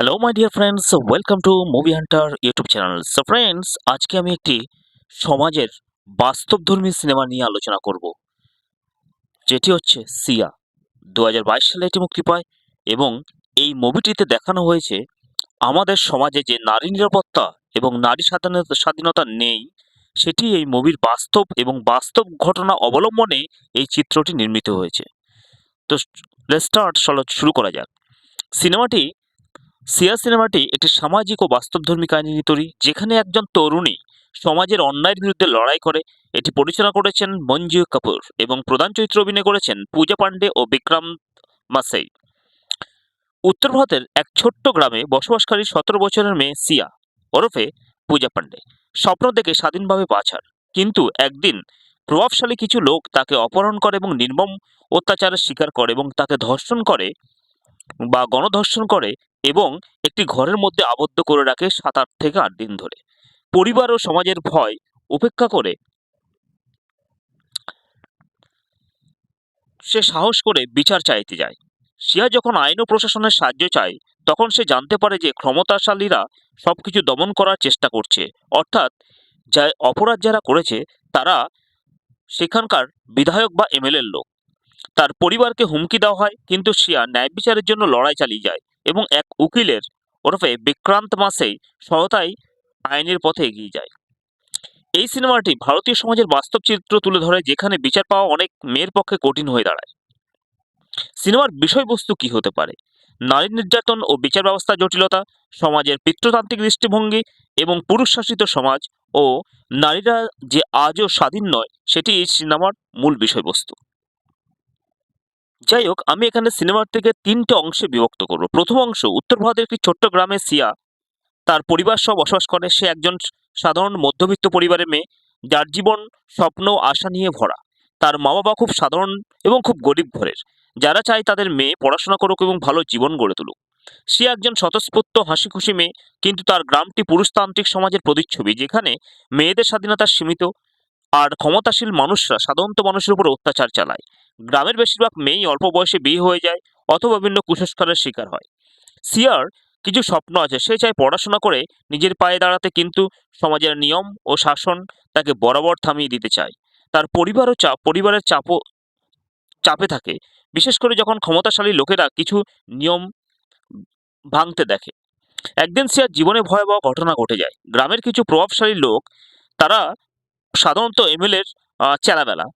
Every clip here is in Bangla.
Hello my dear friends welcome to movie hunter YouTube channel so friends আজকে আমি একটি সমাজের বাস্তবধর্মী সিনেমা নিয়ে আলোচনা করব। যেটি হচ্ছে সিয়া। দু হাজার বাইশ সালে এটি মুক্তি পায় এবং এই মুভিটিতে দেখানো হয়েছে আমাদের সমাজে যে নারী নিরাপত্তা এবং নারী স্বাধীনতা স্বাধীনতা নেই, সেটি এই মুভির বাস্তব এবং বাস্তব ঘটনা অবলম্বনে এই চিত্রটি নির্মিত হয়েছে। তো স্টার্ট চলো শুরু করা যাক। সিনেমাটি সিয়া সিনেমাটি একটি সামাজিক ও বাস্তবধর্মী কাহিনী তৈরি, যেখানে একজন তরুণী সমাজের অন্যায়ের বিরুদ্ধে লড়াই করে। এটি পরিচালনা করেছেন মঞ্জু কাপুর এবং প্রধান চরিত্রে অভিনয় করেছেন পূজা পান্ডে ও বিক্রম মাসাই। উত্তর ভারতের এক ছোট্ট গ্রামে বসবাসকারী সতেরো বছরের মেয়ে সিয়া ওরফে পূজা পান্ডে স্বপ্ন দেখে স্বাধীনভাবে বাঁচার কিন্তু একদিন প্রভাবশালী কিছু লোক তাকে অপহরণ করে এবং নির্মম অত্যাচারের শিকার করে এবং তাকে ধর্ষণ করে। বা গণধর্ষণ করে এবং একটি ঘরের মধ্যে আবদ্ধ করে রাখে সাত আট থেকে আট দিন ধরে। পরিবার ও সমাজের ভয় উপেক্ষা করে সে সাহস করে বিচার চাইতে যায়। সিয়া যখন আইন ও প্রশাসনের সাহায্য চায়, তখন সে জানতে পারে যে ক্ষমতাশালীরা সবকিছু দমন করার চেষ্টা করছে। অর্থাৎ যা অপরাধ যারা করেছে, তারা সেখানকার বিধায়ক বা এমএলএর লোক। তার পরিবারকে হুমকি দেওয়া হয়, কিন্তু শিয়া ন্যায় বিচারের জন্য লড়াই চালিয়ে যায় এবং এক উকিলের ওরফে বিক্রান্ত মাসেই সহায়তায় আইনের পথে এগিয়ে যায়। এই সিনেমাটি ভারতীয় সমাজের বাস্তব চিত্র তুলে ধরে, যেখানে বিচার পাওয়া অনেক মেয়ের পক্ষে কঠিন হয়ে দাঁড়ায়। সিনেমার বিষয়বস্তু কি হতে পারে? নারী নির্যাতন ও বিচার ব্যবস্থা জটিলতা, সমাজের পিতৃতান্ত্রিক দৃষ্টিভঙ্গি এবং পুরুষ শাসিত সমাজ ও নারীরা যে আজও স্বাধীন নয়, সেটি এই সিনেমার মূল বিষয়বস্তু। যাই হোক আমি এখানে সিনেমার থেকে তিনটে অংশে বিভক্ত করব। প্রথম অংশ, উত্তর ভারতের একটি ছোট্ট গ্রামে সিয়া। তার পরিবার সহ বসবাস করে। সে একজন সাধারণ মধ্যবিত্ত পরিবারের মেয়ে, যার জীবন, স্বপ্ন, আশা নিয়ে ভরা। তার মা বাবা খুব সাধারণ এবং খুব গরিব ঘরের। যারা চায় তাদের মেয়ে পড়াশোনা করুক এবং ভালো জীবন গড়ে তুলুক। সে একজন স্বতঃস্ফূর্ত হাসি খুশি মেয়ে, কিন্তু তার গ্রামটি পুরুষতান্ত্রিক সমাজের প্রতিচ্ছবি, যেখানে মেয়েদের স্বাধীনতা সীমিত, আর ক্ষমতাশীল মানুষরা সাধারণত মানুষের উপর অত্যাচার চালায়। গ্রামের বেশিরভাগ মেয়েই অল্প বয়সে বিয়ে হয়ে যায় অথবা বিভিন্ন কুসংস্কারের শিকার হয়। সিয়ার কিছু স্বপ্ন আছে, সে চায় পড়াশোনা করে নিজের পায়ে দাঁড়াতে কিন্তু সমাজের নিয়ম ও শাসন তাকে বরাবর থামিয়ে দিতে চায়। তার পরিবারও চাপ পরিবারের চাপও চাপে থাকে, বিশেষ করে যখন ক্ষমতাশালী লোকেরা কিছু নিয়ম ভাঙতে দেখে। একদিন সিয়ার জীবনে ভয়াবহ ঘটনা ঘটে যায়। গ্রামের কিছু প্রভাবশালী লোক, তারা সাধারণত এমএলএর চেলাবেলা।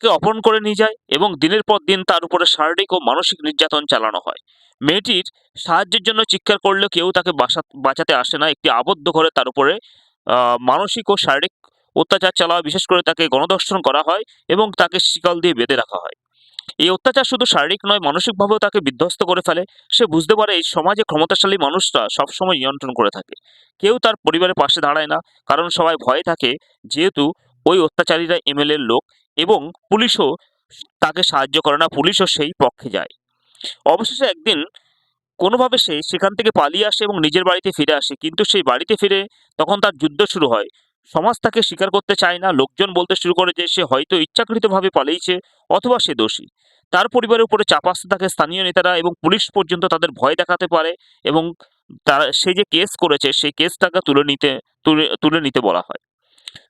তাকে অপহরণ করে নিয়ে যায় এবং দিনের পর দিন তার উপরে শারীরিক ও মানসিক নির্যাতন চালানো হয়। মেয়েটির সাহায্যের জন্য চিৎকার করলেও কেউ তাকে বাসা, বাঁচাতে আসে না। একটি আবদ্ধ ঘরে তার উপরে মানসিক ও শারীরিক অত্যাচার চালাওয়া, বিশেষ করে তাকে গণধর্ষণ করা হয় এবং তাকে শিকল দিয়ে বেঁধে রাখা হয়। এই অত্যাচার শুধু শারীরিক নয়, মানসিকভাবেও তাকে বিধ্বস্ত করে ফেলে। সে বুঝতে পারে এই সমাজে ক্ষমতাশালী মানুষরা সবসময় নিয়ন্ত্রণ করে থাকে। কেউ তার পরিবারের পাশে দাঁড়ায় না, কারণ সবাই ভয়ে থাকে। যেহেতু ওই অত্যাচারীরা এমএলএর লোক এবং পুলিশও তাকে সাহায্য করে না, পুলিশও সেই পক্ষে যায়। অবশেষে একদিন কোনোভাবে সে সেখান থেকে পালিয়ে আসে এবং নিজের বাড়িতে ফিরে আসে, কিন্তু সেই বাড়িতে ফিরে তখন তার যুদ্ধ শুরু হয়। সমাজ তাকে স্বীকার করতে চায় না, লোকজন বলতে শুরু করে যে সে হয়তো ইচ্ছাকৃতভাবে পালিয়েছে অথবা সে দোষী। তার পরিবারের উপরে চাপ আসতে থাকে স্থানীয় নেতারা এবং পুলিশ পর্যন্ত তাদের ভয় দেখাতে পারে এবং তারা, সে যে কেস করেছে, সেই কেসটাকে তুলে নিতে, তুলে তুলে নিতে বলা হয়।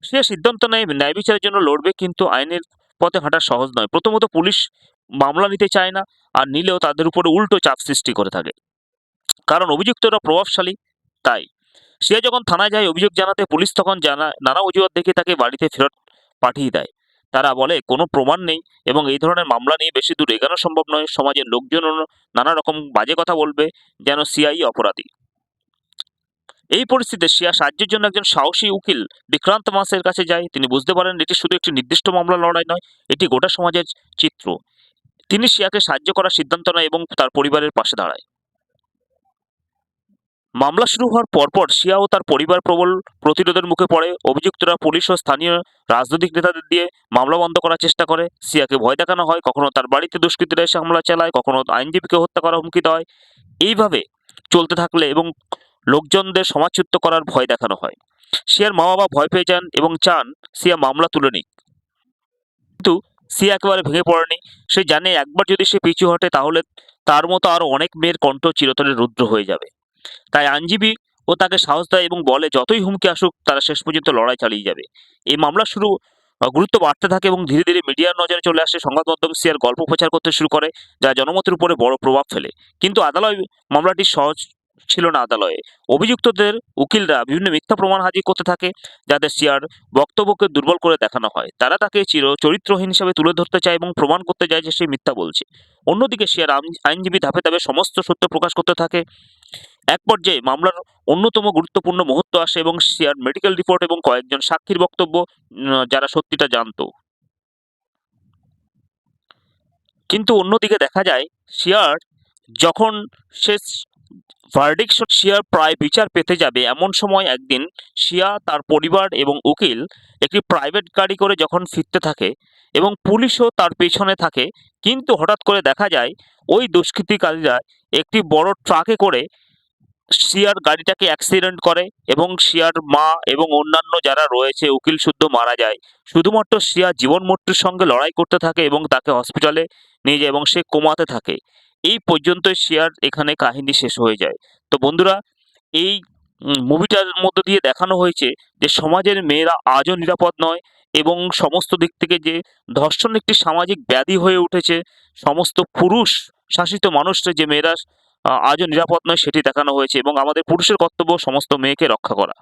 সে সিদ্ধান্ত নেয় ন্যায় বিচারের জন্য লড়বে, কিন্তু আইনের পথে হাঁটা সহজ নয়। প্রথমত পুলিশ মামলা নিতে চায় না, আর নিলেও তাদের উপরে উল্টো চাপ সৃষ্টি করে থাকে। কারণ অভিযুক্তরা প্রভাবশালী, তাই। সে যখন থানায় যায়, অভিযোগ জানাতে পুলিশ তখন জানা, নানা অজুহাত দেখে তাকে বাড়িতে ফেরত পাঠিয়ে দেয়। তারা বলে, কোনো প্রমাণ নেই এবং এই ধরনের মামলা নিয়ে বেশি দূর এগানো সম্ভব নয়। সমাজের লোকজন নানা রকম বাজে কথা বলবে, যেন সিআই অপরাধী। এই পরিস্থিতিতে শিয়া সাহায্যের জন্য একজন সাহসী উকিল বিক্রান্ত মাসের কাছে যায়। তিনি বুঝতে পারেন এটি শুধু একটি নির্দিষ্ট মামলা লড়াই নয়, এটি গোটা সমাজের চিত্র। তিনি শিয়াকে সাহায্য করার সিদ্ধান্ত নেয় এবং তার পরিবারের পাশে দাঁড়ায়। মামলা শুরু হওয়ার পরপর শিয়া ও তার পরিবার প্রবল প্রতিরোধের মুখে পড়ে। অভিযুক্তরা পুলিশ ও স্থানীয় রাজনৈতিক নেতাদের দিয়ে মামলা বন্ধ করার চেষ্টা করে। শিয়াকে ভয় দেখানো হয়, কখনো তার বাড়িতে দুষ্কৃতীরা এসে হামলা চালায়, কখনো আইনজীবীকে হত্যা করার হুমকি হয় এইভাবে চলতে থাকলে এবং লোকজনদের সমাজচ্যুত করার ভয় দেখানো হয়। সিয়ার মা বাবা ভয় পেয়ে যান এবং চান সিয়া মামলা তুলে নিক। কিন্তু সিয়া একেবারে ভেঙে পড়েনি। সে জানে একবার যদি সে পিছু হটে তাহলে তার মতো আরও অনেক মেয়ের কণ্ঠ চিরতরে রুদ্র হয়ে যাবে। তাই আইনজীবী ও তাকে সাহস দেয় এবং বলে, যতই হুমকি আসুক, তারা শেষ পর্যন্ত লড়াই চালিয়ে যাবে। এই মামলা শুরু গুরুত্ব বাড়তে থাকে এবং ধীরে ধীরে মিডিয়ার নজরে চলে আসে সংবাদ মাধ্যম সিয়ার গল্প প্রচার করতে শুরু করে, যা জনমতের উপরে বড় প্রভাব ফেলে। কিন্তু আদালত মামলাটি সহজ ছিল না আদালয়ে। অভিযুক্তদের উকিলরা বিভিন্ন মিথ্যা প্রমাণ হাজির করতে থাকে যাতে সিয়ার বক্তব্যকে দুর্বল করে দেখানো হয়। তারা তাকে চির চরিত্রহীন হিসাবে তুলে ধরতে চায় এবং প্রমাণ করতে চায় যে সে মিথ্যা বলছে। অন্যদিকে সিয়ার আইনজীবী ধাপে ধাপে সমস্ত সত্য প্রকাশ করতে থাকে। এক পর্যায়ে মামলার অন্যতম গুরুত্বপূর্ণ মুহূর্ত আসে এবং সিয়ার মেডিকেল রিপোর্ট এবং কয়েকজন সাক্ষীর বক্তব্য যারা সত্যিটা জানতো। কিন্তু অন্যদিকে দেখা যায় শিয়ার যখন সে ভার্ডিক শিয়ার প্রায় বিচার পেতে যাবে এমন সময় একদিন শিয়া তার পরিবার এবং উকিল একটি প্রাইভেট গাড়ি করে যখন ফিরতে থাকে এবং পুলিশও তার পেছনে থাকে, কিন্তু হঠাৎ করে দেখা যায় ওই দুষ্কৃতিকারীরা একটি বড় ট্রাকে করে শিয়ার গাড়িটাকে অ্যাক্সিডেন্ট করে এবং শিয়ার মা এবং অন্যান্য যারা রয়েছে, উকিল শুদ্ধ মারা যায়। শুধুমাত্র শিয়া জীবন মৃত্যুর সঙ্গে লড়াই করতে থাকে এবং তাকে হসপিটালে নিয়ে যায় এবং সে কোমাতে থাকে। এই পর্যন্ত শেয়ার এখানে কাহিনী শেষ হয়ে যায়। তো বন্ধুরা, এই মুভিটার মধ্য দিয়ে দেখানো হয়েছে যে সমাজের মেয়েরা আজও নিরাপদ নয় এবং সমস্ত দিক থেকে যে ধর্ষণ একটি সামাজিক ব্যাধি হয়ে উঠেছে, সমস্ত পুরুষ শাসিত মানুষরা যে মেয়েরা আজও নিরাপদ নয় সেটি দেখানো হয়েছে এবং আমাদের পুরুষের কর্তব্য সমস্ত মেয়েকে রক্ষা করা।